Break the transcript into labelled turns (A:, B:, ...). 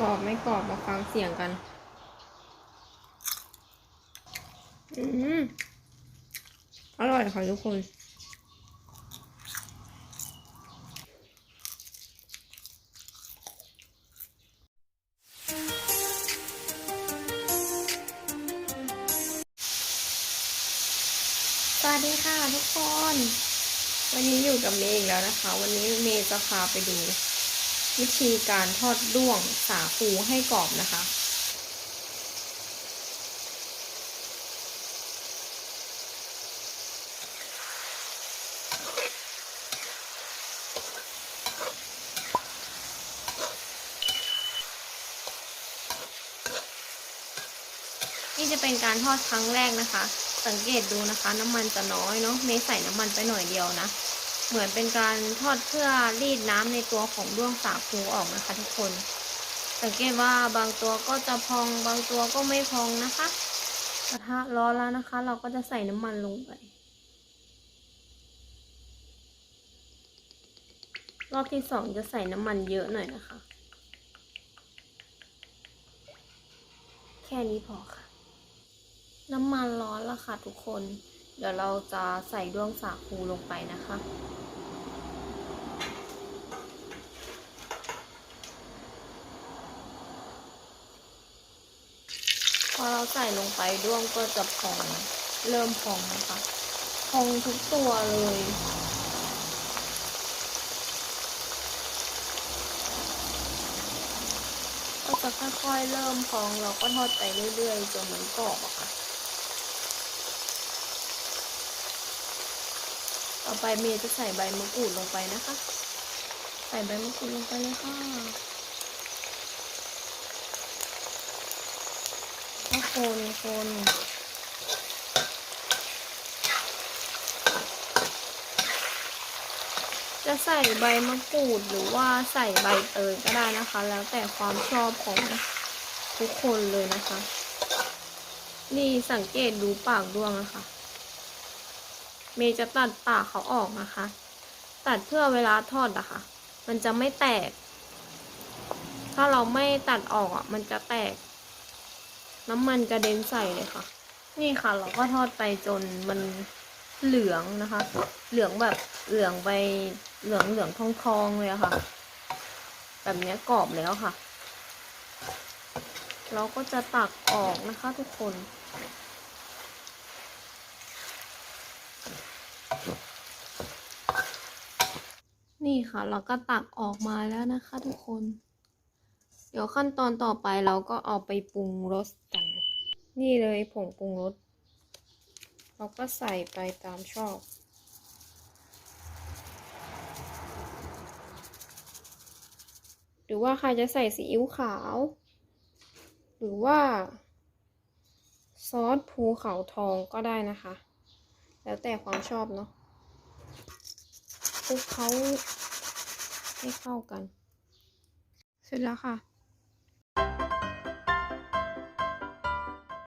A: กรอบไม่กรอบมาฟังเสียงกัน อืมอร่อยค่ะทุกคนสวัสดีค่ะทุกคน วันนี้อยู่กับเมย์อีกแล้วนะคะ วันนี้เมย์จะพาไปดู วิธีการทอดด้วงสาคูให้กรอบนะคะ นี่จะเป็นการทอดครั้งแรกนะคะ สังเกตดูนะคะ น้ำมันจะน้อยเนาะเมใส่น้ำมันไปหน่อยเดียวนะ เหมือนเป็นการทอดเพื่อรีดน้ำในตัวของด้วงสาคูออกนะคะทุกคน สังเกตว่าบางตัวก็จะพองบางตัวก็ไม่พองนะคะกระทะร้อนแล้วนะคะ เราก็จะใส่น้ำมันลงไปรอบที่สองจะใส่น้ำมันเยอะหน่อยนะคะ แค่นี้พอค่ะ น้ำมันร้อนแล้วค่ะทุกคน เดี๋ยวเราจะใส่ด้วงสาคูลงไปนะคะ เราใส่ลงไปด้วงก็จะพอง เริ่มพองนะคะ พองทุกตัวเลยก็จะค่อยๆเริ่มพองเราก็ทอดไปเรื่อยๆจนมันกรอบอะค่ะ ต่อไปเมย์จะใส่ใบมะกรูดลงไปนะคะ ใส่ใบมะกรูดลงไปเลยค่ะ คนคนจะใส่ใบมะกรูดหรือว่าใส่ใบเตยก็ได้นะคะ แล้วแต่ความชอบของทุกคนเลยนะคะ นี่สังเกตดูปากด้วงนะคะ เมย์จะตัดปากเขาออกนะคะ ตัดเพื่อเวลาทอดอะคะ่ะมันจะไม่แตก ถ้าเราไม่ตัดออกอะมันจะแตก น้ำมันกระเด็นใส่เลยค่ะ นี่ค่ะ เราก็ทอดไปจนมันเหลืองนะคะ เหลืองแบบเหลืองไปเหลืองเหลืองทองทองเลยค่ะ แบบนี้กรอบแล้วค่ะ เราก็จะตักออกนะคะทุกคน นี่ค่ะ เราก็ตักออกมาแล้วนะคะทุกคน เดี๋ยวขั้นตอนต่อไปเราก็เอาไปปรุงรสกัน นี่เลยผงปรุงรสเราก็ใส่ไปตามชอบหรือว่าใครจะใส่ซีอิ๊วขาว หรือว่า ซอสภูเขาทองก็ได้นะคะ แล้วแต่ความชอบเนาะคลุกเขาให้เข้ากัน เสร็จแล้วค่ะ